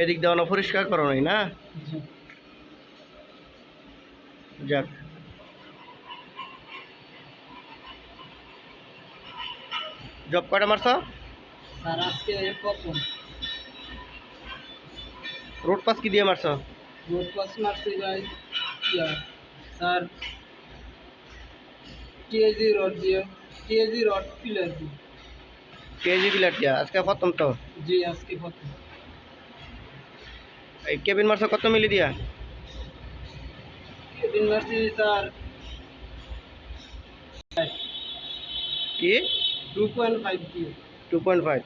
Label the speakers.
Speaker 1: এদিক দেওয়ানো পরিষ্কার করো নাই না? যাক। জব কয়টা মারছ? রোড পাস কি দিয়ে মারছ?
Speaker 2: রোড পাস মারছি ভাই স্যার টিএজি রোড দিয়ে টিএজি রড পিলার দিয়ে
Speaker 1: কেজি বিলার দিয়া আজকে প্রথম তো
Speaker 2: জি আজকে প্রথম
Speaker 1: এই কেবিন মারছ কত মিলি দিয়া
Speaker 2: এদিন মারছি স্যার
Speaker 1: কি
Speaker 2: টু পয়েন্ট ফাইভ দিয়ে
Speaker 1: টু পয়েন্ট ফাইভ